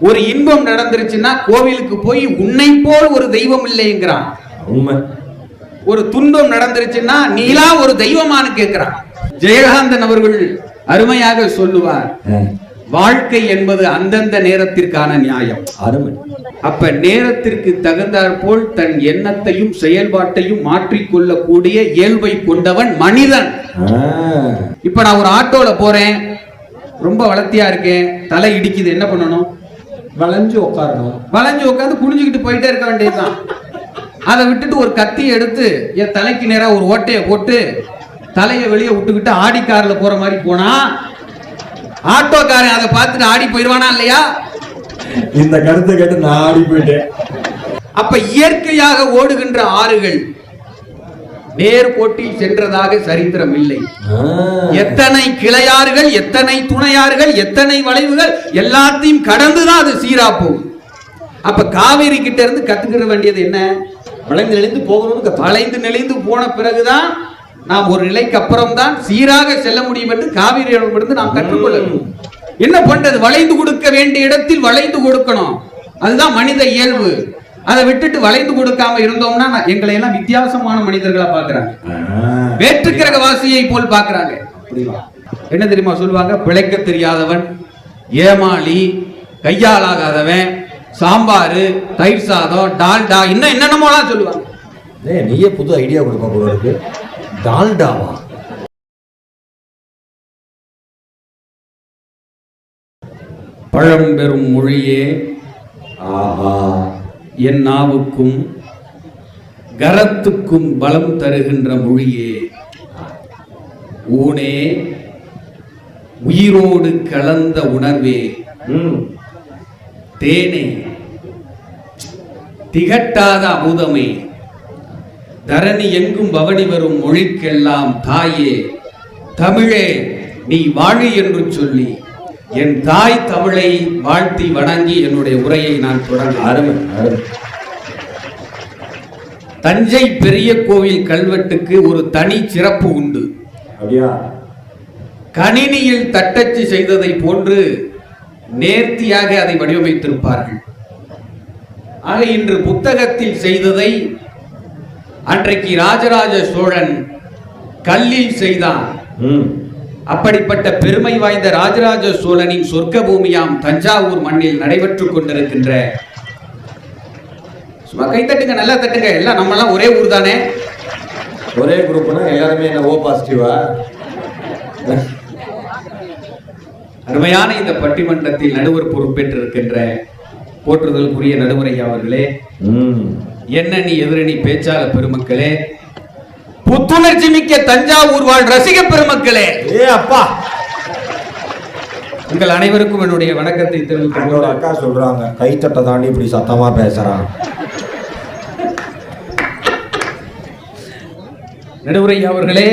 ஒரு இன்பம் நடந்துருச்சுன்னா கோவிலுக்கு போய் உன்னை போல் ஒரு தெய்வம் இல்லைங்கிறான். உண்மை. ஒரு துன்பம் நடந்துருச்சுன்னா நீலா ஒரு தெய்வமானு கேட்கிறான் ஜெயகாந்தன் அவர்கள் அருமையாக சொல்லுவார் வாழ்க்கை என்பது அந்தந்த நேரத்திற்கான நியாயம். அருமை. அப்ப நேரத்திற்கு தகுந்தாற் போல் தன் எண்ணத்தையும் செயல்பாட்டையும் மாற்றிக்கொள்ளக்கூடிய இயல்பை கொண்டவன் மனிதன். இப்ப நான் ஒரு ஆட்டோல போறேன் ரொம்ப வளர்த்தியா இருக்கேன் தலை இடிக்குது என்ன பண்ணணும்? வளைஞ்சு உட்காரணும். வளைஞ்சு உட்காந்து குனிஞ்சுக்கிட்டு போயிட்டே இருக்க வேண்டியதுதான். அதை விட்டுட்டு ஒரு கத்தி எடுத்து என் தலைக்கு நேரா ஒரு ஓட்டையை போட்டு தலையை வெளியே விட்டுக்கிட்டு ஆடி கார்ல போற மாதிரி போனா ஆட்டோக்காரன் அதை பார்த்துட்டு ஆடி போயிடுவானா இல்லையா? இந்த கருத்தை கேட்டு நான் ஆடி போயிட்டேன். அப்ப இயற்கையாக ஓடுகின்ற ஆறுகள் நேர்கோட்டில் சென்றதாக சரித்திரம் இல்லை. எத்தனை கிளையாறுகள் எத்தனை துணையாறுகள் எத்தனை வளைவுகள் எல்லாத்தையும் கடந்துதான் அது சீரா போகும் அப்ப காவேரி கிட்ட இருந்து கத்துக்கிற வேண்டியது என்ன? வளைந்து எழுந்து போகணும்னு வளைந்து நெளிந்து போன பிறகுதான் நாம் ஒரு நிலைக்கு அப்புறம் தான் சீராக செல்ல முடியும் என்று காவிரியிடமிருந்து நாம் கற்றுக்கொள்ள என்ன பண்றது? வளைந்து கொடுக்க வேண்டிய இடத்தில் வளைந்து கொடுக்கணும். அதுதான் மனித இயல்பு. அதை விட்டுட்டு வளைந்து கொடுக்காம இருந்தோம்னா எங்களை எல்லாம் வித்தியாசமான மனிதர்களா பாக்குறாங்க வேற்றுக்கிரக வாசியை போல் பாக்குறாங்க? என்ன தெரியுமா சொல்லுவாங்க? பிழைக்க தெரியாதவன் ஏமாளி கையாளாகாதவன் சாம்பாரு தயிர் சாதம் டால்டா இன்னும் என்னென்னமோலாம் சொல்லுவாங்க. ஏய், நீயே புது ஐடியா கொடுப்ப போல இருக்கு. டால்டாவா பழம்பெரும் மொழியே ஆஹா. என் நாவுக்கும் கரத்துக்கும் பலம் தருகின்ற மொழியே. ஊனே உயிரோடு கலந்த உணர்வே. தேனே திகட்டாத அமுதமே. தரணி எங்கும் பவனி வரும் மொழிக்கெல்லாம் தாயே. தமிழே நீ வாழி என்று சொல்லி. என் தாய் தமிழை வாழ்த்தி வணங்கி என்னுடைய உரையை நான் தொடங்க அருமை தஞ்சை பெரிய கோவில் கல்வெட்டுக்கு ஒரு தனி சிறப்பு உண்டு. கணினியில் தட்டச்சு செய்ததை போன்று நேர்த்தியாக அதை வடிவமைத்திருப்பார்கள். ஆக இன்று புத்தகத்தில் செய்ததை அன்றைக்கு ராஜராஜ சோழன் கல்லில் செய்தான். அப்படிப்பட்ட பெருமை வாய்ந்த ராஜராஜ சோழனின் சொர்க்க பூமியாம் தஞ்சாவூர் மண்ணில் நடைபெற்றுக் கொண்டிருக்கின்ற சும்மா கை தட்டுங்க நல்லா தட்டுங்க. எல்லாம் நம்மலாம் ஒரே ஊர் தானே? ஒரே குரூப்னா எல்லாருமே என்ன ஓ பாசிட்டிவா அருமையான இந்த பட்டிமன்றத்தில் நடுவர் பொறுப்பேற்றிருக்கின்ற போற்றுதலுக்குரிய நடுவரையா அவர்களே. எண்ணணி எதிரணி பேச்சாளர் பெருமக்களே? புத்துணர்ச்சி மிக்க தஞ்சாவூர் வாழ் ரசிக பெருமக்களே. ஏ அப்பா. உங்கள் அனைவருக்கும் என்னுடைய வணக்கத்தை கொண்டு அக்கா சொல்றாங்க கைத்தட்டை தாண்டி இப்படி சத்தமா பேசுறான். நடுவுரையா அவர்களே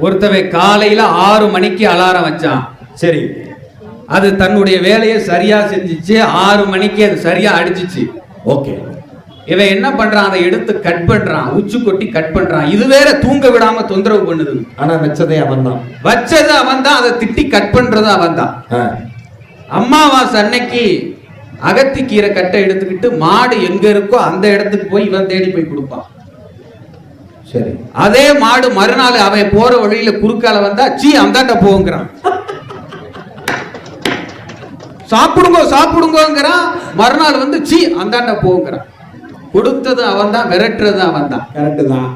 ஒருத்தவன் காலையில ஆறு மணிக்கு அலாரம் வச்சான். சரி. அது தன்னுடைய வேலையை சரியா செஞ்சுச்சு ஆறு மணிக்கு அது சரியா அடிச்சிச்சு. ஓகே. இவன் என்ன பண்றான்? அதை எடுத்து கட் பண்றான். உச்சு கொட்டி கட் பண்றான். இது வேற தூங்க விடாம தொந்தரவு பண்ணுது. ஆனா மெச்சதே அவன் தான் வச்சது அவன் தான் அதை திட்டி கட் பண்றது அவன் தான் அம்மாவாசை அன்னைக்கு அகத்திக்கீரை கட்டை எடுத்துக்கிட்டு மாடு எங்க இருக்கோ அந்த இடத்துக்கு போய் இவன் தேடி போய் கொடுப்பான். சரி. அதே மாடு மறுநாள் அவன் போற வழியில குறுக்கால வந்தா சீ அந்தாண்ட போங்கிறான். சாப்பிடுங்க சாப்பிடுங்கங்கிறான். மறுநாள் வந்து சீ அந்தாண்ட போங்கிறான். கொடுத்தது அவன் தான் விரட்டுறது அவன் தான் கரெக்டு தான்.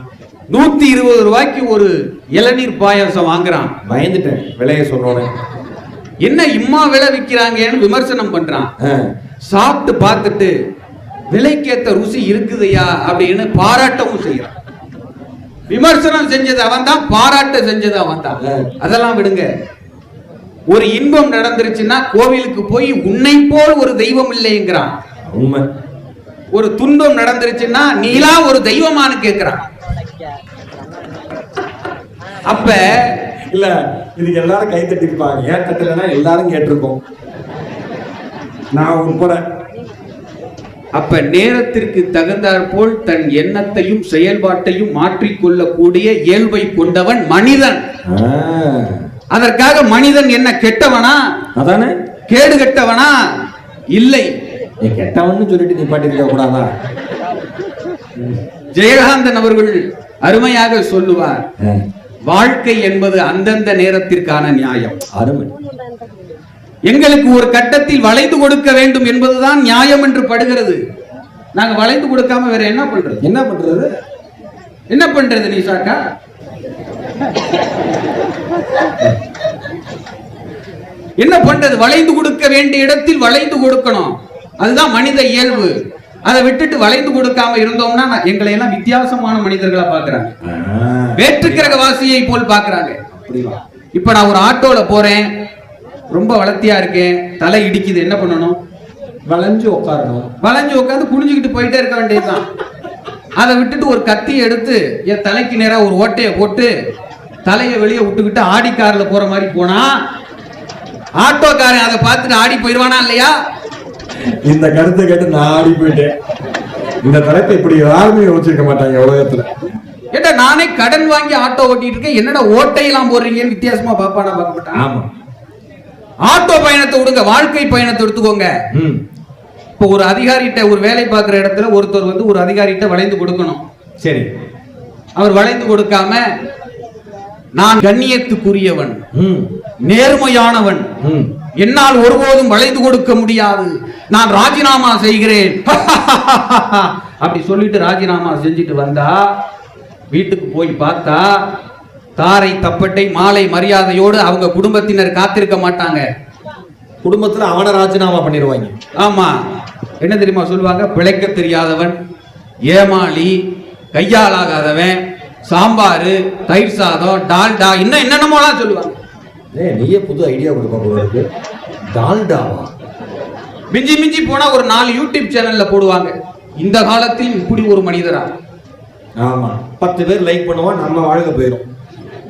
நூத்தி இருபது ரூபாய்க்கு ஒரு இளநீர் பாயாசம் வாங்குறான். பயந்துட்டேன். விலையை சொன்னோன்னே என்ன இம்மா விலை விக்கிறாங்கன்னு விமர்சனம் பண்றான். சாப்பிட்டு பார்த்துட்டு விலைக்கேத்த ருசி இருக்குதையா அப்படின்னு பாராட்டவும் செய்யறான். விமர்சனம் செஞ்சது அவன் தான் பாராட்ட செஞ்சது அவன் தான் அதெல்லாம் விடுங்க. ஒரு இன்பம் நடந்துருச்சுன்னா கோவிலுக்கு போய் உன்னை போல் ஒரு தெய்வம் இல்லைங்கிறான். உண்மை. ஒரு துன்பம் நடந்துருச்சுன்னா நீலா ஒரு தெய்வமானு கேட்கிறான் அப்ப இல்ல இதுக்கு எல்லாரும் கை தட்டிருப்பாங்க. ஏன் தட்டலைன்னா எல்லாரும் கேட்டிருக்கோம். நான் உட்பட. அப்ப நேரத்திற்கு தகுந்தாற் போல் தன் எண்ணத்தையும் செயல்பாட்டையும் மாற்றிக்கொள்ளக்கூடிய இயல்பை கொண்டவன் மனிதன். அதற்காக மனிதன் என்ன கெட்டவனா? அதானே? கேடு கெட்டவனா? இல்லை. நீ கெட்டவன்னு சொல்லிட்டு நிப்பாட்டி இருக்க கூடாதா? ஜெயகாந்தன் அவர்கள் அருமையாக சொல்லுவார் வாழ்க்கை என்பது அந்தந்த நேரத்திற்கான நியாயம். அருமை. எங்களுக்கு ஒரு கட்டத்தில் வளைந்து கொடுக்க வேண்டும் என்பதுதான் நியாயம் என்று படுகிறது. நாங்க வளைந்து கொடுக்காம வேற என்ன பண்றது? என்ன பண்றது? என்ன பண்றது நிஷாக்கா என்ன பண்றது? வளைந்து கொடுக்க வேண்டிய இடத்தில் வளைந்து கொடுக்கணும். அதுதான் மனித இயல்பு. அதை விட்டுட்டு வளைந்து கொடுக்காம இருந்தோம்னா எங்களை எல்லாம் வித்தியாசமான மனிதர்களா பாக்குறாங்க வேற்றுக்கிரக வாசியை போல் பாக்குறாங்க இப்ப நான் ஒரு ஆட்டோல போறேன். ரொம்ப வளர்த்தியா இருக்கேன். தலை இடிக்குது. என்ன பண்ணணும்? வளைஞ்சு உட்காரணும். வளைஞ்சு உட்காந்து குனிஞ்சுக்கிட்டு போயிட்டே இருக்க வேண்டியதுதான். அதை விட்டுட்டு ஒரு கத்தி எடுத்து என் தலைக்கு நேரா ஒரு ஓட்டையை போட்டு தலையை வெளியே விட்டுக்கிட்டு ஆடி கார்ல போற மாதிரி போனா ஆட்டோக்காரன் அதை பார்த்துட்டு ஆடி போயிடுவானா இல்லையா? இந்த கருத்தை கேட்டு நான் ஆடி போயிட்டேன். இந்த தலைப்பை இப்படி யாருமே யோசிச்சிருக்க மாட்டாங்க உலகத்துல. ஏட்டா நானே கடன் வாங்கி ஆட்டோ ஓட்டிட்டு இருக்கேன். என்னடா ஓட்டையெல்லாம் போடுறீங்கன்னு வித்தியாசமா பாப்பானா பார்க்க மாட்டான். ஆமா. ஆட்டோ பயணத்தை விடுங்க வாழ்க்கை பயணத்தை எடுத்துக்கோங்க. இப்போ ஒரு அதிகாரிகிட்ட ஒரு வேலை பார்க்குற இடத்துல ஒருத்தர் வந்து ஒரு அதிகாரிகிட்ட வளைந்து கொடுக்கணும். சரி. அவர் வளைந்து கொடுக்காம நான் கண்ணியத்துக்குரியவன் ம். நேர்மையானவன் ம். என்னால் ஒருபோதும் வளைந்து கொடுக்க முடியாது. நான் ராஜினாமா செய்கிறேன். அப்படி சொல்லிட்டு ராஜினாமா செஞ்சுட்டு வந்தா வீட்டுக்கு போய் பார்த்தா தாரை தப்பட்டை மாலை மரியாதையோடு அவங்க குடும்பத்தினர் காத்திருக்க மாட்டாங்க. குடும்பத்துல அவனை ராஜினாமா பண்ணிடுவாங்க ஆமா. என்ன தெரியுமா சொல்லுவாங்க? பிழைக்க தெரியாதவன் ஏமாளி கையாலாகாதவன் சாம்பாரு தயிர் சாதம் டால்டா இன்னும் என்னென்னமோலாம் சொல்லுவாங்க. ஏய் நீயே புது ஐடியா கொடுப்பா போல இருக்கு டால்டாவா? மிஞ்சி மிஞ்சி போனா ஒரு நாலு யூடியூப் சேனல்ல போடுவாங்க. இந்த காலத்தில் இப்படி ஒரு மனிதரா? ஆமா. பத்து பேர் லைக் பண்ணுவோம் நம்ம வாழ்க்கை போயிடும்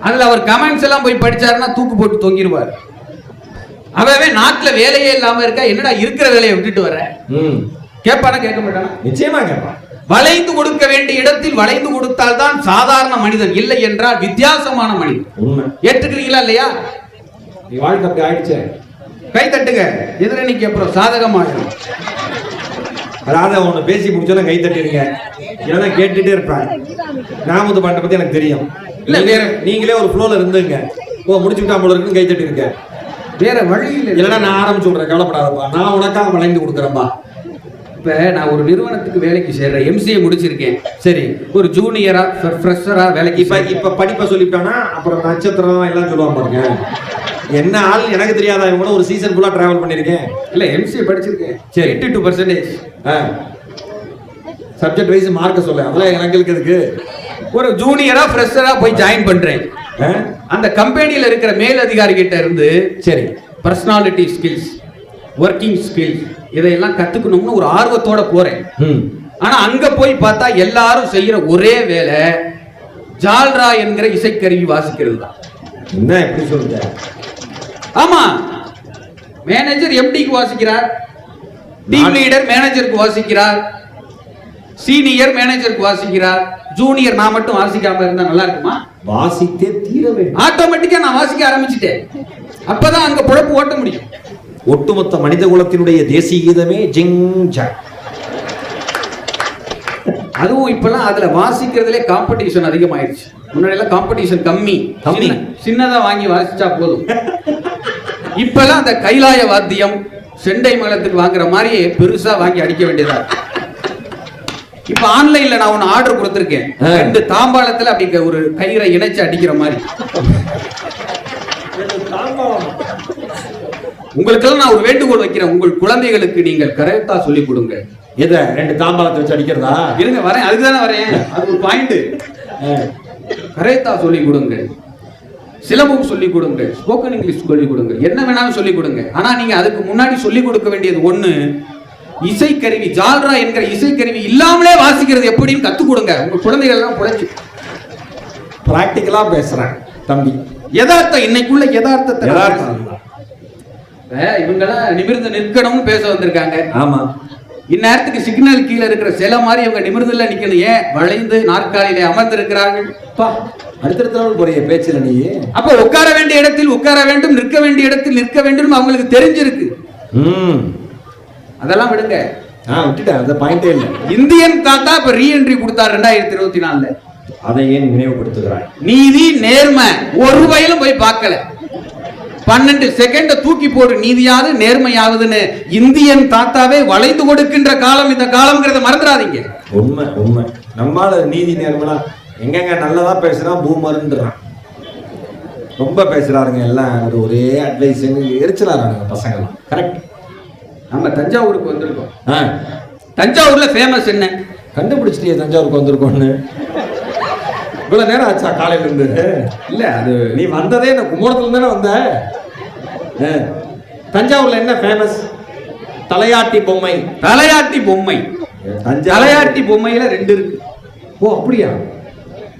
அதுல அவர் கமெண்ட்ஸ் எல்லாம் போய் படிச்சாருன்னா தூக்கு போட்டு தொங்கிடுவார் அவவே நாட்டுல வேலையே இல்லாம இருக்கா? என்னடா இருக்கிற வேலையை விட்டுட்டு வர ம். கேட்பானா கேட்க மாட்டானா? நிச்சயமா கேட்பா வளைந்து கொடுக்க வேண்டிய இடத்தில் வளைந்து கொடுத்தால் தான் சாதாரண மனிதன் இல்லை என்றால் வித்தியாசமான மனிதன். ஏற்றுக்கிறீங்களா இல்லையா? நீ வாழ்க்கை அப்படி ஆயிடுச்சே. கை தட்டுங்க. எதிரணிக்கு அப்புறம் சாதகமாயிடும் அதாவது அவனை பேசி முடிச்சோன்னா கை தட்டிடுங்க. இல்லைன்னா கேட்டுட்டே இருப்பாங்க. நாமது பாட்டை பத்தி எனக்கு தெரியும். இல்ல, வேற- நீங்களே ஒரு ஃப்ளோல இருந்துங்க. ஓ முடிச்சுட்டா போல இருக்குன்னு கை தட்டிருங்க வேற வழி இல்லை இல்லைன்னா நான் ஆரம்பிச்சு விடுறேன். கவலைப்படாதப்பா. நான் உனக்காக வளைந்து கொடுக்குறேன்பா. இப்ப நான் ஒரு நிறுவனத்துக்கு வேலைக்கு சேர்றேன் எம்சிஏ முடிச்சிருக்கேன். சரி ஒரு ஜூனியரா ஃப்ரெஷரா வேலைக்கு இப்ப இப்ப படிப்பை சொல்லிட்டானா அப்புறம் நட்சத்திரம் எல்லாம் சொல்லுவான் பாருங்க. என்ன ஆள்? எனக்கு தெரியாதா? கூட ஒரு சீசன் ஃபுல்லா டிராவல் பண்ணிருக்கேன். இல்ல எம்சிஏ படிச்சிருக்கேன் சரி. Eighty two percentage subject wise மார்க்க சொல்ல. அதெல்லாம் எனக்கு எதுக்கு? ஒரு ஜூனியரா ஃப்ரெஷரா போய் ஜாயின் பண்றேன். ஆ? அந்த கம்பெனியில இருக்கிற மேல் அதிகாரி கிட்ட இருந்து சரி. பர்சனாலிட்டி ஸ்கில்ஸ் ஒர்க்கிங் ஸ்கில்ஸ் இதையெல்லாம் கத்துக்கணும்னு ஒரு ஆர்வத்தோட போறேன். ஆனா அங்க போய் பார்த்தா எல்லாரும் செய்யற ஒரே வேலை ஜால்ரா என்கிற இசைக்கருவி வாசிக்கிறது தான் என்ன எப்படி சொல்லுங்க ஆமா. மேனேஜர் எம்டிக்கு வாசிக்கிறார். டீம் லீடர் மேனேஜருக்கு வாசிக்கிறார். சீனியர் மேனேஜருக்கு வாசிக்கிறார். ஜூனியர் நான் மட்டும் வாசிக்காம இருந்தா நல்லா இருக்குமா? வாசித்தே தீர வேண்டும். ஆட்டோமேட்டிக்கா நான் வாசிக்க ஆரம்பிச்சிட்டேன். அப்பதான் அங்க பொழப்பு ஓட்ட முடியும். ஒட்டுமொத்த மனித குலத்தினுடைய தேசிய கீதமே ஜிங் ஜாக் அதுவும் இப்பெல்லாம் அதுல வாசிக்கிறதுலே காம்படிஷன் அதிகமாயிருச்சு. முன்னாடி எல்லாம் காம்படிஷன் கம்மி. கம்மி. சின்ன- சின்னதா வாங்கி வாசிச்சா போதும். இப்பெல்லாம் அந்த கைலாய வாத்தியம் செண்டை மேளத்துக்கு வாங்குற மாதிரி பெருசா வாங்கி அடிக்க வேண்டியதா. இப்ப ஆன்லைன்ல நான் ஒன்னு ஆர்டர் கொடுத்திருக்கேன். ரெண்டு தாம்பாளத்துல அப்படி ஒரு கயிறை இணைச்சு அடிக்கிற மாதிரி. உங்களுக்கெல்லாம் நான் ஒரு வேண்டுகோள் வைக்கிறேன். உங்கள் குழந்தைகளுக்கு நீங்கள் கரெக்டா சொல்லிக் கொடுங்க. எதை? ரெண்டு தாம்பாளத்தை வச்சு அடிக்கிறதா? இருங்க வரேன். அதுக்கு தானே வரேன். அது ஒரு பாயிண்ட் கரெக்டா சொல்லிக் கொடுங்க. சிலம்பம் சொல்லிக் கொடுங்க ஸ்போக்கன் இங்கிலீஷ் சொல்லிக் கொடுங்க என்ன வேணாலும் சொல்லிக் கொடுங்க. ஆனா நீங்க அதுக்கு முன்னாடி சொல்லிக் கொடுக்க வேண்டியது ஒண்ணு இசைக்கருவி ஜால்ரா என்கிற இசைக்கருவி இல்லாமலே வாசிக்கிறது எப்படின்னு கத்துக் கொடுங்க. உங்க குழந்தைகள் எல்லாம் புழைச்சு பிராக்டிக்கலா பேசுறேன் தம்பி. யதார்த்தம் இன்னைக்குள்ள யதார்த்தத்தை இவங்கெல்லாம் நிமிர்ந்து நிற்கணும்னு பேச வந்திருக்காங்க. ஆமா. இந்நேரத்துக்கு சிக்னல் கீழே இருக்கிற சில மாதிரி இவங்க நிமிர்ந்துல நிக்கணும். ஏன்? வளைந்து நாற்காலியிலே அமர்ந்திருக்கிறார்கள். அடுத்தடுத்த போறிய பேச்சுல நீ. அப்ப உட்கார வேண்டிய இடத்தில் உட்கார வேண்டும் நிற்க வேண்டிய இடத்தில் நிற்க வேண்டும் அவங்களுக்கு தெரிஞ்சிருக்கு. ம். அதெல்லாம் விடுங்க. ஆ விட்டுட்டேன். அந்த பாயிண்டே இல்லை. இந்தியன் தாத்தா இப்ப ரீஎன்ட்ரி கொடுத்தார் ரெண்டாயிரத்தி இருபத்தி நாலுல. அதை ஏன் நினைவுபடுத்துகிறாய்? நீதி நேர்மை. ஒரு வயலும் போய் பார்க்கல. பன்னெண்டு செகண்ட தூக்கி போடு நீதியாவது நேர்மையாவதுன்னு இந்தியன் தாத்தாவே வளைந்து கொடுக்கின்ற காலம் இந்த காலம்ங்கிறத மறந்துடாதீங்க. உண்மை உண்மை. நம்மால நீதி நேர்மலா எங்கெங்க நல்லதா பேசுறான் பூமருன்றான் ரொம்ப பேசுறாருங்க எல்லாம் ஒரு ஒரே அட்வைஸ் எரிச்சலாறானுங்க பசங்க கரெக்ட் நம்ம தஞ்சாவூருக்கு வந்திருக்கோம். தஞ்சாவூர்ல ஃபேமஸ் என்ன? கண்டுபிடிச்சிட்டியே தஞ்சாவூருக்கு வந்திருக்கோன்னு இவ்வளவு நேரம் ஆச்சா காலையில இருந்து? இல்ல அது நீ வந்ததே இந்த கும்பகோணத்துல தானே வந்த? ஆ. தஞ்சாவூர்ல என்ன ஃபேமஸ் தலையாட்டி பொம்மை. தலையாட்டி பொம்மை. தலையாட்டி பொம்மையில ரெண்டு இருக்கு. ஓ அப்படியா?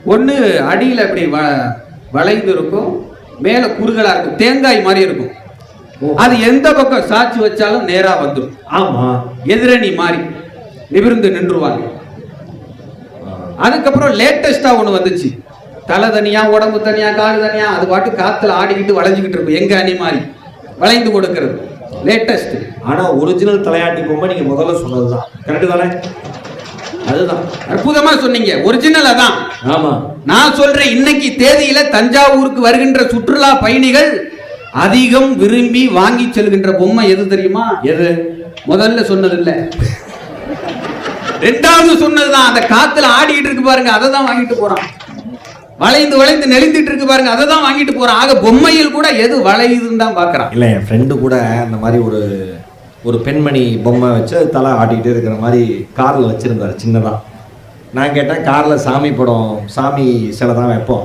ஒண்ணு அடியில இப்படி வ- வளைந்து இருக்கும் மேல குறுகலா இருக்கும் தேங்காய் மாதிரி இருக்கும். அது எந்த பக்கம் சாட்சி வச்சாலும் நேரா வந்துடும் ஆமா. எதிரணி மாதிரி நிமிர்ந்து நின்றுவாங்க அதுக்கப்புறம் லேட்டஸ்டா ஒண்ணு வந்துச்சு. தலை தனியா உடம்பு தனியா கால் தனியா அது பாட்டு காத்துல ஆடிக்கிட்டு வளைஞ்சுக்கிட்டு இருக்கும் எங்க அணி மாதிரி. வளைந்து கொடுக்கிறது. லேட்டஸ்ட் ஆனா ஒரிஜினல் தலையாட்டி பொம்மை நீங்க முதல்ல சொன்னதுதான். கரெக்ட் தானே? அதுதான். அற்புதமா சொன்னீங்க. ஒரிஜினல் அதான். ஆமா. நான் சொல்றேன் இன்னைக்கு தேதியில தஞ்சாவூருக்கு வருகின்ற சுற்றுலா பயணிகள் அதிகம் விரும்பி வாங்கி செல்கின்ற பொம்மை எது தெரியுமா? எது? முதல்ல சொன்னது இல்ல. ரெண்டாவது சொன்னதுதான் அந்த காத்துல ஆடிட்டு இருக்கு பாருங்க அதை தான் வாங்கிட்டு போறான். வளைந்து வளைந்து நெளிந்துட்டு இருக்கு பாருங்க அதை தான் வாங்கிட்டு போறான். ஆக பொம்மையில் கூட எது வளையுதுன்னு தான் பாக்குறான் இல்ல என் ஃப்ரெண்டு கூட அந்த மாதிரி ஒரு ஒரு பெண்மணி பொம்மை வச்சு அது தலை ஆட்டிக்கிட்டே இருக்கிற மாதிரி கார்ல வச்சிருந்தாரு சின்னதா. நான் கேட்டேன் கார்ல சாமி படம் சாமி சிலை தான் வைப்போம்.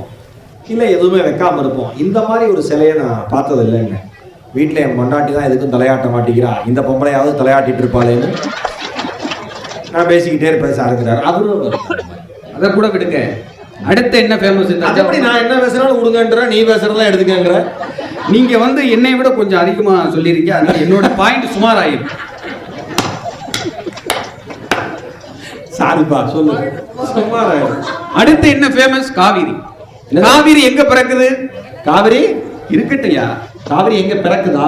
இல்லை எதுவுமே வைக்காம இருப்போம். இந்த மாதிரி ஒரு சிலையை நான் பார்த்தது இல்லைங்க. வீட்டில் என் பொண்டாட்டி தான் எதுக்கும் தலையாட்ட மாட்டேங்கிறா. இந்த பொம்பளையாவது தலையாட்டிட்டு இருப்பாளேன்னு நான் பேசிக்கிட்டே இருப்பேன் சாருங்கிறார் அவரும் அதை கூட விடுங்க. அடுத்து என்ன ஃபேமஸ் அப்படி நான் என்ன பேசுறாலும் விடுங்கன்ற நீ பேசுறதெல்லாம் எடுத்துக்கங்கிற. நீங்க வந்து என்னை விட கொஞ்சம் அதிகமா சொல்லிருக்கீங்க அதனால என்னோட பாயிண்ட் சுமார் ஆயிரும் சாரிப்பா சொல்லு. சும்மா இரு. அடுத்து என்ன ஃபேமஸ் காவிரி. காவிரி எங்க பிறக்குது? காவிரி? இருக்கட்டையா காவிரி எங்க பிறக்குதா?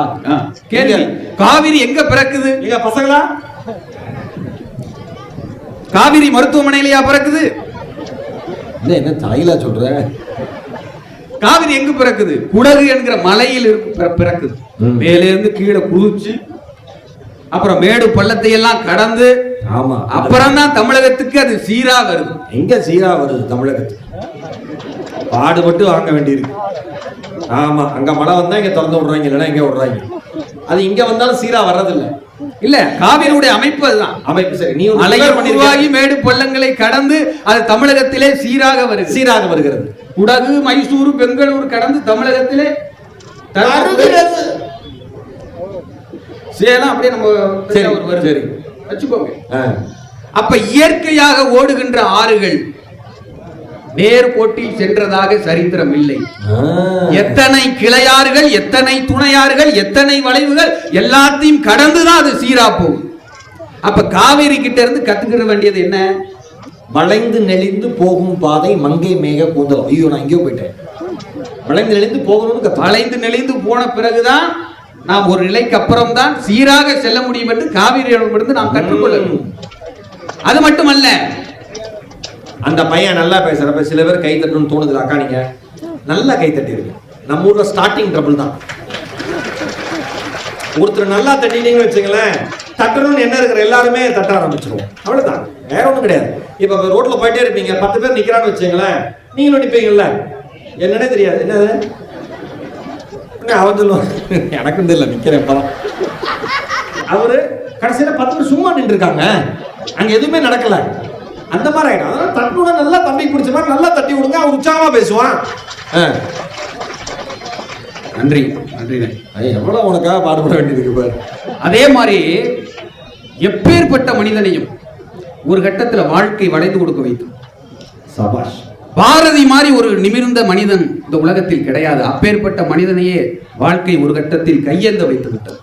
கேள்வி. காவிரி எங்க பிறக்குது? எங்க பசங்களா? காவிரி மருத்துவமனையிலயா பிறக்குது? என்ன தலையில சொல்ற? காவிரி எங்க பிறக்குது? குடகு என்கிற மலையில் பிறக்குது. மேலே இருந்து கீழே குதிச்சு அப்புறம் மேடு பள்ளத்தை எல்லாம் கடந்து ஆமா. அப்புறம் தான் தமிழகத்துக்கு அது சீரா வருது. எங்க சீரா வருது தமிழகத்துக்கு? பாடுபட்டு வாங்க வேண்டியிருக்கு. ஆமா அங்க மழை வந்தா இங்க திறந்து விடுறாங்க இல்லைன்னா இங்க விடுறாங்க. அது இங்க வந்தாலும் சீரா வர்றதில்ல. இல்ல காவிரியுடைய அமைப்பு அதுதான் அமைப்பு சரி நீ பண்ணிருக்க. உருவாகி மேடு பள்ளங்களை கடந்து அது தமிழகத்திலே சீராக வருது சீராக வருகிறது குடகு மைசூரு பெங்களூர் கடந்து தமிழகத்திலே வருகிறது. சேலம் அப்படியே நம்ம சரி, வருது சரி. வச்சுக்கோங்க. அப்ப இயற்கையாக ஓடுகின்ற ஆறுகள் நேர்கோட்டில் சென்றதாக சரித்திரம் இல்லை. எத்தனை கிளையாறுகள் எத்தனை துணையாறுகள் எத்தனை வளைவுகள் எல்லாத்தையும் கடந்துதான் அது சீரா போகும். அப்ப காவேரி கிட்ட இருந்து கத்துக்கிற வேண்டியது என்ன? வளைந்து நெளிந்து போகும் பாதை மங்கை மேக கூந்தல் ஐயோ நான் எங்கேயோ போயிட்டேன். வளைந்து நெளிந்து போகணும்னு வளைந்து நெளிந்து போன பிறகுதான் நாம் ஒரு நிலைக்கு அப்புறம் தான் சீராக செல்ல முடியும் என்று காவிரியிடமிருந்து நாம் கற்றுக்கொள்ள. அது மட்டுமல்ல அந்த பையன் நல்லா பேசுகிறப்ப சில பேர் கை தட்டணும்னு தோணுது அக்கா நீங்கள் நல்லா கை தட்டிடுங்க. நம்ம ஊரில் ஸ்டார்டிங் ட்ரபிள் தான். ஒருத்தர் நல்லா தட்டினீங்கன்னு வச்சுங்களேன் தட்டணும்னு என்ன இருக்கிற எல்லாருமே தட்ட ஆரம்பிச்சிருவோம். அவ்வளோதான் வேற ஒன்றும் கிடையாது. இப்போ ரோட்டில் போயிட்டே இருப்பீங்க பத்து பேர் நிற்கிறான்னு வச்சுங்களேன் நீங்களும் நிப்பீங்கல்ல? என்னன்னே தெரியாது. என்னது? அவர் அவன் சொல்லுவான்? எனக்கும் தெரியல நிற்கிறேன் இப்போ அவரு கடைசியில் பத்து பேர் சும்மா நின்று இருக்காங்க எதுவுமே நடக்கலை. அந்த மாதிரி ஆயிடும். அதனால தட்டுன நல்லா தம்பி பிடிச்ச மாதிரி நல்லா தட்டி விடுங்க அவன் உற்சாகமா பேசுவான். நன்றி நன்றி ஐய், எவ்வளவு உனக்காக பாடுபட வேண்டியதுக்கு பாரு. அதே மாதிரி எப்பேற்பட்ட மனிதனையும் ஒரு கட்டத்துல வாழ்க்கை வளைந்து கொடுக்க வைக்கும் சபாஷ். பாரதி மாதிரி ஒரு நிமிர்ந்த மனிதன் இந்த உலகத்தில் கிடையாது. அப்பேற்பட்ட மனிதனையே வாழ்க்கை ஒரு கட்டத்தில் கையேந்த வைத்து விட்டது.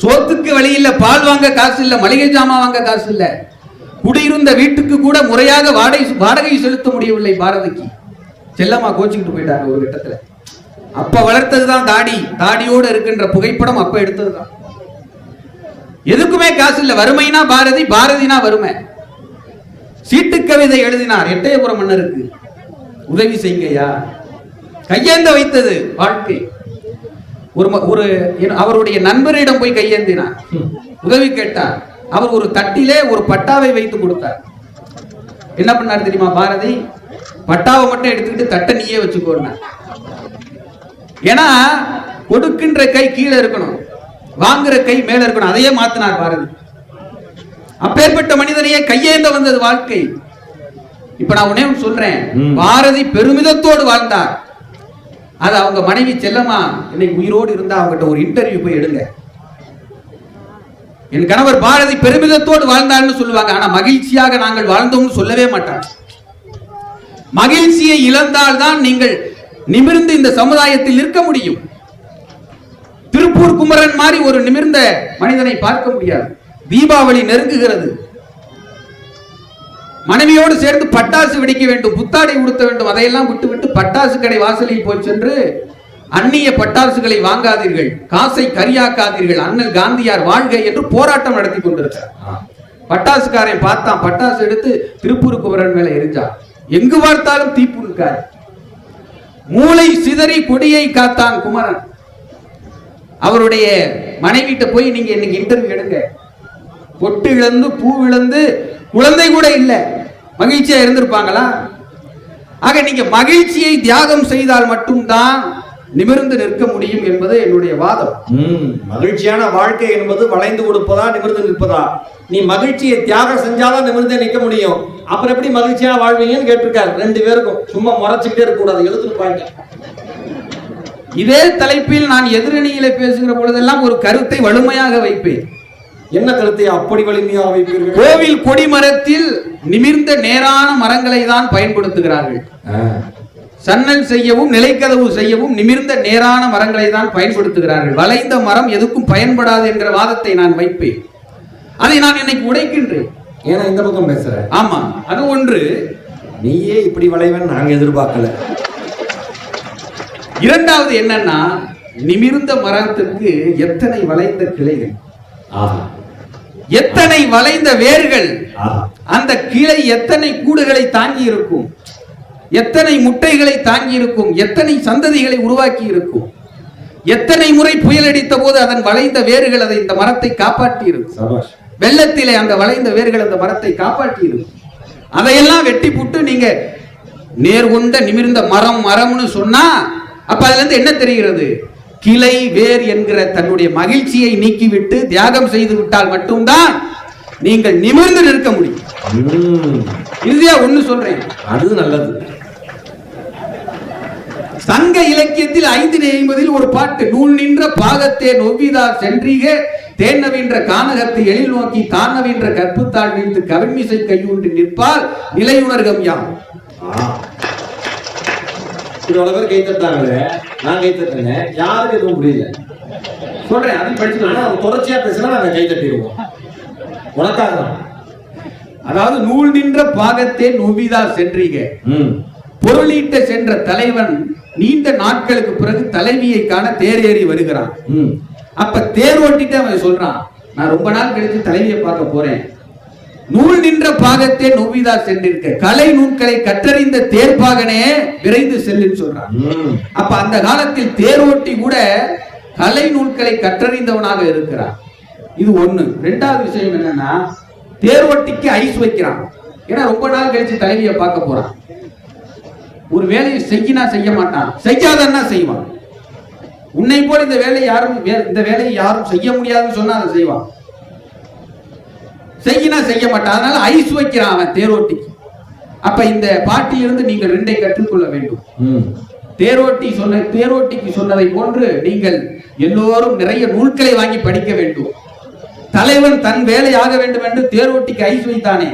சோத்துக்கு வழி இல்ல பால் வாங்க காசு இல்ல மளிகை ஜாமான் வாங்க காசு இல்ல. குடியிருந்த வீட்டுக்கு கூட முறையாக வாடகை வாடகை செலுத்த முடியவில்லை பாரதிக்கு. செல்லம்மா கோச்சுக்கிட்டு போயிட்டாங்க ஒரு கட்டத்துல. அப்ப வளர்த்ததுதான் தாடி. தாடியோடு இருக்கின்ற புகைப்படம் அப்ப எடுத்ததுதான். எதுக்குமே காசு இல்ல. வறுமைனா பாரதி பாரதினா வறுமை. சீட்டு கவிதை எழுதினார் எட்டயபுரம் மன்னருக்கு. உதவி செய்யுங்கய்யா. கையேந்த வைத்தது வாழ்க்கை. ஒரு ஒரு அவருடைய நண்பரிடம் போய் கையேந்தினார். உதவி கேட்டார். அவர் ஒரு தட்டிலே ஒரு பட்டாவை வைத்து கொடுத்தார். என்ன பண்ணார் தெரியுமா பாரதி? பட்டாவை மட்டும் எடுத்துக்கிட்டு தட்டை நீயே வச்சுக்கோன்னார் ஏன்னா கொடுக்கின்ற கை கீழே இருக்கணும். வாங்குற கை மேல இருக்கணும். அதையே மாத்தினார் பாரதி. அப்பேற்பட்ட மனிதனையே கையேந்த வந்தது வாழ்க்கை. இப்ப நான் ஒண்ணு சொல்றேன். பாரதி பெருமிதத்தோடு வாழ்ந்தார். அது அவங்க மனைவி செல்லம்மா இன்னைக்கு உயிரோடு இருந்தா அவங்ககிட்ட ஒரு இன்டர்வியூ போய் எடுங்க. என் கணவர் பாரதி பெருமிதத்தோடு வாழ்ந்தார்னு சொல்லுவாங்க. ஆனா மகிழ்ச்சியாக நாங்கள் வாழ்ந்தோம்னு சொல்லவே மாட்டாங்க மகிழ்ச்சியை இழந்தால்தான் நீங்கள் நிமிர்ந்து இந்த சமுதாயத்தில் நிற்க முடியும். திருப்பூர் குமரன் மாதிரி ஒரு நிமிர்ந்த மனிதனை பார்க்க முடியாது. தீபாவளி நெருங்குகிறது. மனைவியோடு சேர்ந்து பட்டாசு வெடிக்க வேண்டும் புத்தாடை உடுத்த வேண்டும் அதையெல்லாம் விட்டுவிட்டு பட்டாசு கடை வாசலில் போய் சென்று அந்நிய பட்டாசுகளை வாங்காதீர்கள் காசை கரியாக்காதீர்கள் அண்ணல் காந்தியார் வாழ்க என்று போராட்டம் நடத்தி கொண்டிருக்கிறார். பட்டாசுக்காரன் பார்த்தான் பட்டாசு எடுத்து திருப்பூர் குமரன் மேல எரிஞ்சான். எங்கு பார்த்தாலும் தீப்புண்கார் மூளை சிதறி கொடியை காத்தான் குமரன். அவருடைய மனைவிட்ட போய் நீங்க இன்னைக்கு இன்டர்வியூ எடுங்க. பொட்டு இழந்து பூ இழந்து குழந்தை கூட இல்ல. மகிழ்ச்சியா இருந்திருப்பாங்களா? ஆக நீங்க மகிழ்ச்சியை தியாகம் செய்தால் மட்டும்தான் நிமிர்ந்து நிற்க முடியும் என்பது என்னுடைய வாதம். மகிழ்ச்சியான வாழ்க்கை என்பது வளைந்து கொடுப்பதா நிமிர்ந்து நிற்பதா? நீ மகிழ்ச்சியை தியாகம் செஞ்சாதான் நிமிர்ந்தே நிக்க முடியும். அப்புறம் எப்படி மகிழ்ச்சியா வாழ்வீங்கன்னு கேட்டிருக்காரு ரெண்டு பேருக்கும். சும்மா முறைச்சுக்கிட்டே இருக்க கூடாது எழுத்துட்டு பாருங்க. இதே தலைப்பில் நான் எதிரணியில பேசுகிற பொழுதெல்லாம் ஒரு கருத்தை வலிமையாக வைப்பேன். என்ன கருத்தை அப்படி வலிமையா வைப்பீர்கள்? கோவில் கொடிமரத்தில் நிமிர்ந்த நேரான மரங்களை தான் பயன்படுத்துகிறார்கள். சன்னல் செய்யவும் நிலைக்கதவு செய்யவும் நிமிர்ந்த நேரான மரங்களை தான் பயன்படுத்துகிறார்கள். வளைந்த மரம் எதுக்கும் பயன்படாது என்கிற வாதத்தை நான் வைப்பேன். அதை நான் இன்னைக்கு உடைக்கின்றேன்? ஏன்னா இந்த பக்கம் பேசுற. ஆமா அது ஒன்று. நீயே இப்படி வளைவன் நாங்க எதிர்பார்க்கல. இரண்டாவது என்னன்னா நிமிர்ந்த மரத்துக்கு எத்தனை வளைந்த கிளைகள்? எத்தனை வளைந்த வேர்கள்? அந்த கிளை எத்தனை கூடுகளை தாங்கி இருக்கும்? எத்தனை முட்டைகளை தாங்கி இருக்கும் எத்தனை சந்ததிகளை உருவாக்கி இருக்கும் எத்தனை முறை புயல் அடித்த போது அதன் வளைந்த வேர்கள் அதை இந்த மரத்தை காப்பாற்றி இருக்கும் வெள்ளத்திலே அந்த வளைந்த வேர்கள் அந்த மரத்தை காப்பாற்றி இருக்கும் அதையெல்லாம் வெட்டி புட்டு நீங்க நேர்கொண்ட நிமிர்ந்த மரம் மரம்னு சொன்னா அப்ப அதுல இருந்து என்ன தெரிகிறது? கிளை வேர் என்கிற தன்னுடைய மகிழ்ச்சியை நீக்கிவிட்டு தியாகம் செய்து விட்டால் மட்டும்தான் நீங்கள் நிமிர்ந்து நிற்க முடியும். இறுதியா ஒண்ணு சொல்றேன். அது நல்லது. சங்க இலக்கியத்தில் ஐந்து ஐம்பதில் ஒரு பாட்டு நூல் நின்ற பாகத்தே நொவ்விதார் சென்றீக தேனவின்ற கானகத்தை எழில் நோக்கி தானவின்ற கற்புத்தாள் வீழ்த்து கவின்மிசை கையூன்றி நிற்பால் நிலையுணர்கம் யாம். இவ்வளவு பேர் கை தட்டாங்களே நான் கை தட்டுறேங்க யாருக்கு எதுவும் புரியல. சொல்றேன் அது ஆனா படிச்சுக்கலாம் அவங்க தொடர்ச்சியா பேசினா நாங்க கை தட்டிடுவோம். உனக்காக அதாவது நூல் நின்ற பாகத்தே நொவ்விதார் சென்றீக. ம். பொருளீட்ட சென்ற தலைவன் நீண்ட நாட்களுக்கு பிறகு தலைவியை காண தேரேறி வருகிறான். ம். அப்ப தேர் ஓட்டிட்டு அவன் சொல்றான் நான் ரொம்ப நாள் கழிச்சு தலைவியை பார்க்க போறேன். நூல் நின்ற பாகத்தே நொவ்விதா சென்றிருக்க. கலை நூல்களை கற்றறிந்த தேர்ப்பாகனே விரைந்து செல்லுன்னு சொல்றான். அப்ப அந்த காலத்தில் தேர் ஓட்டி கூட கலை நூல்களை கற்றறிந்தவனாக இருக்கிறான். இது ஒண்ணு. ரெண்டாவது விஷயம் என்னன்னா தேர் ஓட்டிக்கு ஐஸ் வைக்கிறான். ஏன்னா ரொம்ப நாள் கழிச்சு தலைவியை பார்க்க போறான். ஒரு வேலையை செய்யினா செய்ய மாட்டான். செய்யாதன்னா செய்வான். உன்னை போல இந்த வேலையை யாரும் இந்த வேலையை யாரும் செய்ய முடியாதுன்னு சொன்னா அதை செய்வான். செய்யினா செய்ய மாட்டான். அதனால ஐஸ் வைக்கிறான் அவன் தேரோட்டிக்கு. அப்ப இந்த பாட்டிலிருந்து நீங்கள் ரெண்டை கற்றுக்கொள்ள வேண்டும். தேரோட்டி சொன்ன தேரோட்டிக்கு சொன்னதை போன்று நீங்கள் எல்லோரும் நிறைய நூல்களை வாங்கி படிக்க வேண்டும். தலைவன் தன் வேலையாக வேண்டும் என்று தேரோட்டிக்கு ஐஸ் வைத்தானே?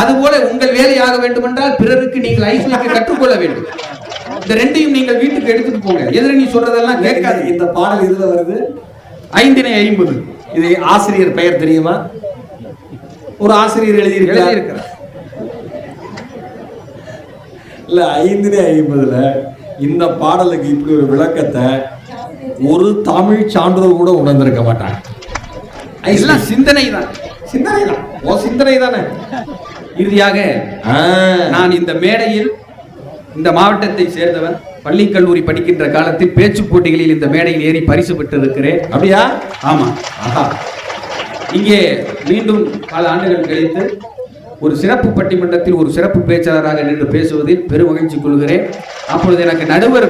அதுபோல உங்கள் வேலையாக வேண்டும் என்றால் பிறருக்கு நீங்கள் ஐஸ் வைக்க கற்றுக்கொள்ள வேண்டும். இந்த ரெண்டையும் நீங்கள் வீட்டுக்கு எடுத்துட்டு போங்க. எதிர நீ சொல்றதெல்லாம் கேட்காது. இந்த பாடல் இதுல வருது? ஐந்தினை ஐம்பது. இது ஆசிரியர் பெயர் தெரியுமா? ஒரு ஆசிரியர் எழுதியிருக்கிறார். இல்ல ஐந்துனே ஐம்பதுல இந்த பாடலுக்கு இப்படி ஒரு விளக்கத்தை ஒரு தமிழ் சான்றோர் கூட உணர்ந்திருக்க மாட்டாங்க. இதெல்லாம் சிந்தனை தான் சிந்தனை தான் ஓ சிந்தனை தானே இறுதியாக நான் இந்த மேடையில் இந்த மாவட்டத்தை சேர்ந்தவன் பள்ளி கல்லூரி படிக்கின்ற காலத்தில் பேச்சு போட்டிகளில் இந்த மேடையில் ஏறி பரிசு பெற்றிருக்கிறேன். அப்படியா? ஆமா. ஆஹா. இங்கே மீண்டும் பல ஆண்டுகள் கழித்து ஒரு சிறப்பு பட்டிமன்றத்தில் ஒரு சிறப்பு பேச்சாளராக நின்று பேசுவதில் பெரும் மகிழ்ச்சி கொள்கிறேன். அப்பொழுது எனக்கு நடுவர்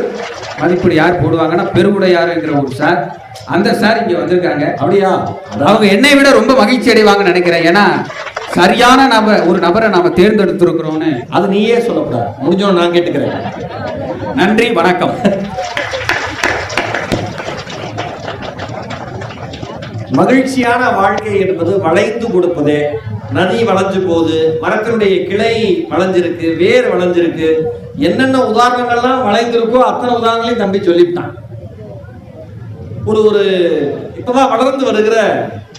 மதிப்பீடு யார் போடுவாங்கன்னா பெருவுடையார் என்கிற ஒரு சார். அந்த சார் இங்க வந்திருக்காங்க. அப்படியா? அவங்க என்னை விட ரொம்ப மகிழ்ச்சி அடைவாங்கன்னு நினைக்கிறேன். ஏன்னா சரியான நபர் ஒரு நபரை நாம தேர்ந்தெடுத்திருக்கிறோம்னு. அது நீயே சொல்லக்கூடாது. முடிஞ்சோம் நான் கேட்டுக்கிறேன். நன்றி வணக்கம். மகிழ்ச்சியான வாழ்க்கை என்பது வளைந்து கொடுப்பதே நதி வளைஞ்சு போகுது மரத்தினுடைய கிளை வளைஞ்சிருக்கு வேர் வளைஞ்சிருக்கு. என்னென்ன உதாரணங்கள்லாம் வளைந்திருக்கோ அத்தனை உதாரணங்களையும் தம்பி சொல்லிவிட்டான். ஒரு ஒரு இப்பதான் வளர்ந்து வருகிற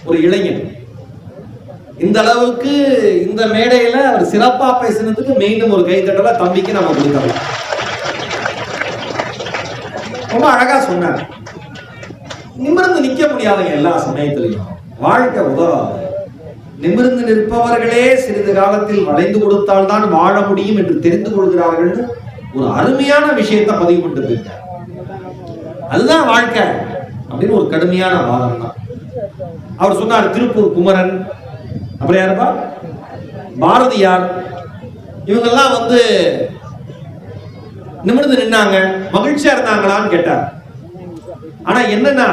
ஒரு இளைஞன். இந்த அளவுக்கு இந்த மேடையில அவர் சிறப்பா பேசினதுக்கு மீண்டும் ஒரு கைத்தட்டல தம்பிக்கு நம்ம கொடுக்கலாம். ரொம்ப அழகா சொன்னார். நிமிர்ந்து நிக்க முடியாதுங்க எல்லா சமயத்திலையும். வாழ்க்கை உதவாது. நிமிர்ந்து நிற்பவர்களே சிறிது காலத்தில் வளைந்து கொடுத்தால்தான் வாழ முடியும் என்று தெரிந்து கொள்கிறார்கள் ஒரு அருமையான விஷயத்தை பதிவு பண்ணிட்டு போயிருக்கார் அதுதான் வாழ்க்கை அப்படின்னு ஒரு கடுமையான வாதம் தான். அவர் சொன்னார் திருப்பூர் குமரன். அப்புறம் யாருப்பா? பாரதியார். இவங்கெல்லாம் வந்து நிமிர்ந்து நின்னாங்க மகிழ்ச்சியா இருந்தாங்களான்னு கேட்டார். ஆனா என்னன்னா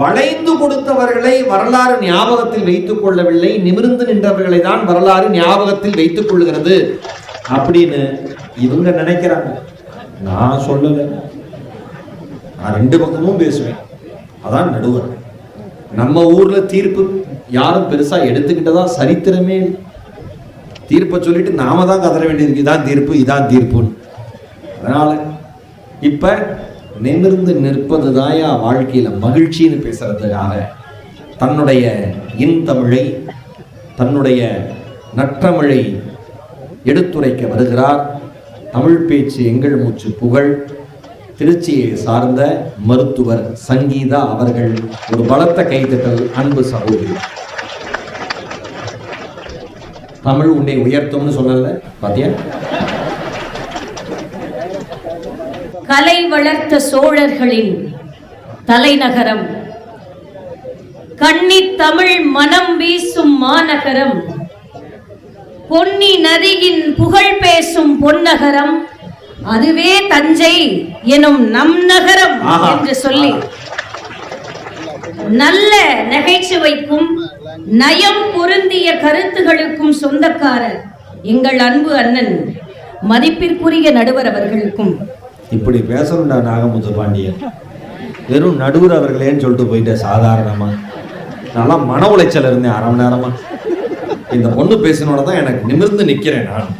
வளைந்து கொடுத்தவர்களை வரலாறு ஞாபகத்தில் வைத்துக் கொள்ளவில்லை நிமிர்ந்து நின்றவர்களை தான் வரலாறு ஞாபகத்தில் வைத்துக் கொள்கிறது அப்படின்னு இவங்க நினைக்கிறாங்க. நான் சொல்லல. நான் ரெண்டு பக்கமும் பேசுவேன். அதான் நடுவர். நம்ம ஊர்ல தீர்ப்பு யாரும் பெருசா எடுத்துக்கிட்டதா சரித்திரமே தீர்ப்பை சொல்லிட்டு நாம தான் கதற வேண்டியிருக்கு. இதான் தீர்ப்பு இதான் தீர்ப்புன்னு. அதனால இப்ப நிமிர்ந்து நிற்பது தாயா வாழ்க்கையில மகிழ்ச்சின்னு பேசுறதுக்காக தன்னுடைய இன்தமிழை தன்னுடைய நற்றமிழை எடுத்துரைக்க வருகிறார். தமிழ் பேச்சு எங்கள் மூச்சு புகழ். திருச்சியை சார்ந்த மருத்துவர் சங்கீதா அவர்கள் ஒரு பலத்த கைத்தட்டல் அன்பு சகோதரி. தமிழ் உன்னை உயர்த்தும்னு சொன்னல பாத்தியா? கலை வளர்த்த சோழர்களின் தலைநகரம். கன்னித் தமிழ் மனம் வீசும் மாநகரம். பொன்னி நதியின் புகழ் பேசும் பொன்னகரம். அதுவே தஞ்சை எனும் நம் நகரம். என்று சொல்லி நல்ல நகைச்சுவைக்கும் நயம் பொருந்திய கருத்துகளுக்கும் சொந்தக்காரர் எங்கள் அன்பு அண்ணன் மதிப்பிற்குரிய நடுவர் அவர்களுக்கும். இப்படி பேசணும்டா நாகமுத்து பாண்டியன் வெறும் நடுவர் அவர்களேன்னு சொல்லிட்டு போயிட்டேன் சாதாரணமா. நல்லா மன உளைச்சல் இருந்தேன் அரை மணி நேரமா. இந்த பொண்ணு பேசினோட தான் எனக்கு நிமிர்ந்து நிக்கிறேன் நான்.